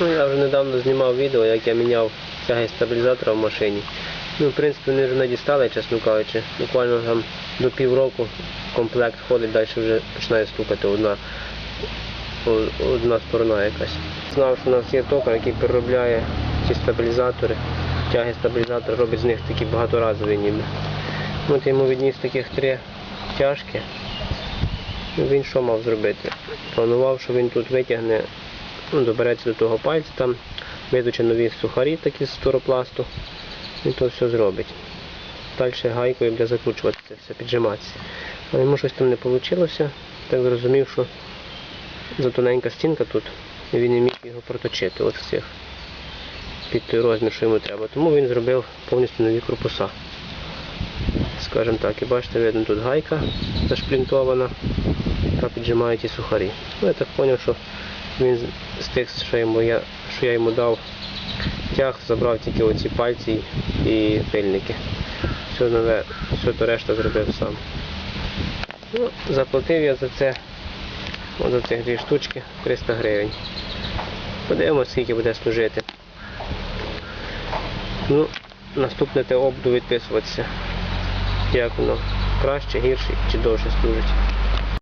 Ну, я вже недавно знімав відео, як я міняв тяги стабілізатора в машині. Ну, в принципі, вони вже не дістали, чесно кажучи. Буквально там до півроку комплект ходить, далі вже починає стукати одна, одна сторона якась. Знав, що у нас є токар, який переробляє ці стабілізатори. Тяги стабілізатора робить з них такі багаторазові ніби. От йому відніс таких три тяжки. Він що мав зробити? Планував, що він тут витягне, ну, добереться до того пальця, там виточе нові сухарі такі з сторопласту. І то все зробить. Далі гайкою буде закручувати це все, піджиматися. Але йому щось там не вийшло. Так зрозумів, що затоненька стінка тут, і він не міг його проточити от в цих під той розмір, що йому треба. Тому він зробив повністю нові корпуса. Скажімо так, і бачите, видно тут гайка зашплінтована, яка піджимає ті сухарі. Ну, я так зрозумів, що він з- тих, що, йому я, що я йому дав тяг, забрав тільки оці пальці і пильники. Все нове, все то решта зробив сам. Ну, заплатив я за це, за цих дві штучки 300 гривень. Подивимося, скільки буде служити. Ну, наступне те буду відписуватися. Як воно краще, гірше чи довше служить.